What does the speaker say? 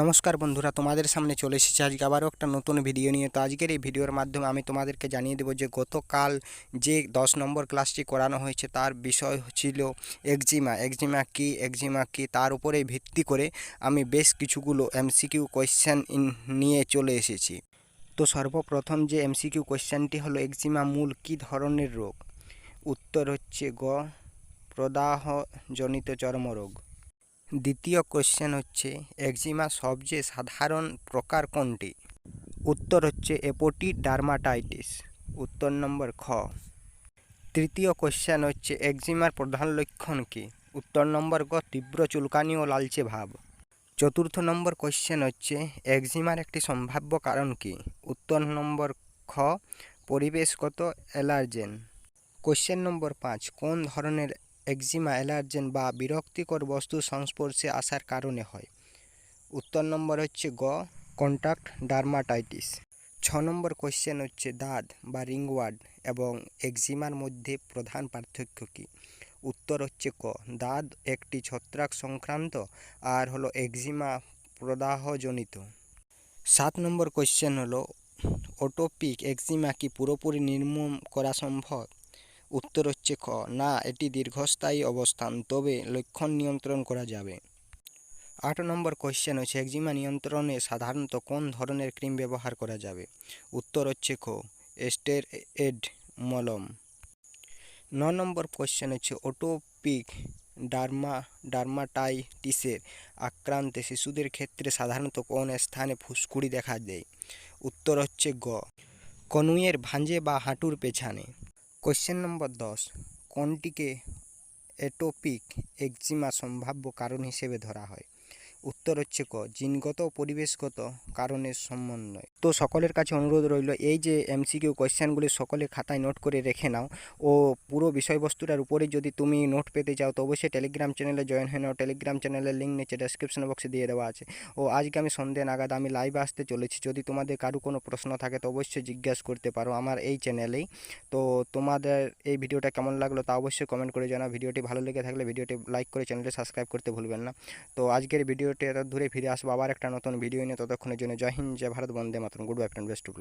নমস্কার বন্ধুরা, তোমাদের সামনে চলে এসেছি। আজকে আবারও একটা নতুন ভিডিও নিয়ে। তো আজকের এই ভিডিওর মাধ্যমে আমি তোমাদেরকে জানিয়ে দেবো যে গতকাল যে দশ নম্বর ক্লাসটি করানো হয়েছে, তার বিষয় ছিল একজিমা একজিমা কি? একজিমা কি? তার উপরে ভিত্তি করে আমি বেশ কিছুগুলো এমসিকিউ কোয়েশ্চেন নিয়ে চলে এসেছি। তো সর্বপ্রথম যে এমসিকিউ কোয়েশ্চেনটি হলো একজিমা মূল কী ধরনের রোগ? উত্তর হচ্ছে গ, প্রদাহজনিত চর্মরোগ। দ্বিতীয় কোশ্চেন হচ্ছে একজিমা সবচেয়ে সাধারণ প্রকার কোনটি? উত্তর হচ্ছে এপোটি ডার্মাটাইটিস উত্তর নম্বর খ। তৃতীয় কোশ্চেন হচ্ছে একজিমার প্রধান লক্ষণ কী? উত্তর নম্বর গ, তীব্র চুলকানি ও লালচে ভাব। চতুর্থ নম্বর কোশ্চেন হচ্ছে একজিমার একটি সম্ভাব্য কারণ কী? উত্তর নম্বর খ, পরিবেশগত অ্যালার্জেন। কোশ্চেন নম্বর পাঁচ, কোন ধরনের একজিমা অ্যালার্জেন বা বিরক্তিকর বস্তুর সংস্পর্শে আসার কারণে হয়। উত্তর নম্বর হচ্ছে গ কন্ট্যাক্ট ডার্মাটাইটিস। ছ নম্বর কোশ্চেন হচ্ছে দাঁত বা রিংওয়ার্ড এবং একজিমার মধ্যে প্রধান পার্থক্য কী? উত্তর হচ্ছে ক, দাঁত একটি ছত্রাক সংক্রান্ত আর হলো একজিমা প্রদাহজনিত। সাত নম্বর কোশ্চেন হলো ওটোপিক একজিমা কি পুরোপুরি নির্মূল করা সম্ভব? উত্তর হচ্ছে খ। না, এটি দীর্ঘস্থায়ী অবস্থান, তবে লক্ষণ নিয়ন্ত্রণ করা যাবে। আট নম্বর কোয়েশ্চেন হচ্ছে একজিমা নিয়ন্ত্রণে সাধারণত কোন ধরনের ক্রিম ব্যবহার করা যাবে? উত্তর হচ্ছে খ এস্টের এড মলম। ন নম্বর কোয়েশ্চেন হচ্ছে, অটোপিক ডার্মা, ডার্মাটাইটিসের আক্রান্তে শিশুদের ক্ষেত্রে সাধারণত কোন স্থানে ফুসকুড়ি দেখা দেয়? উত্তর হচ্ছে গ। কনুইয়ের ভাঁজে বা হাঁটুর পেছনে। কোশ্চেন নম্বর দশ। কোনটিকে এটোপিক একজিমা সম্ভাব্য কারণ হিসেবে ধরা হয়? উত্তর হচ্ছে ক, জিনগত ও পরিবেশগত কারণের সমন্বয়। তো সকলের কাছে অনুরোধ রইল, এই যে এমসিকিউ কোয়েশ্চেনগুলি সকলে খাতায় নোট করে রেখে নাও ও পুরো বিষয়বস্তুটার উপরে যদি তুমি নোট পেতে চাও তো অবশ্যই টেলিগ্রাম চ্যানেলে জয়েন হয়ে নাও। টেলিগ্রাম চ্যানেলের লিঙ্ক নিচে ডেসক্রিপশন বক্সে দিয়ে দেওয়া আছে। ও আজকে আমি সন্ধ্যে নাগাদ আমি লাইভে আসতে চলেছি। যদি তোমাদের কারও কোনো প্রশ্ন থাকে তো অবশ্যই জিজ্ঞাসা করতে পারো আমার এই চ্যানেলেই। তো তোমাদের এই ভিডিওটা কেমন লাগল তা অবশ্যই কমেন্ট করে জানাও। ভিডিওটি ভালো লেগে থাকলে ভিডিওটি লাইক করে চ্যানেলটি সাবস্ক্রাইব করতে ভুলবেন না। তো আজকের ভিডিওটি এত দূরে ফিরে আসব। আবার একটা নতুন ভিডিও নিয়ে ততক্ষণের জন্য Jai Hind, Jai Bharat, Vande Mataram. Good bye friend best to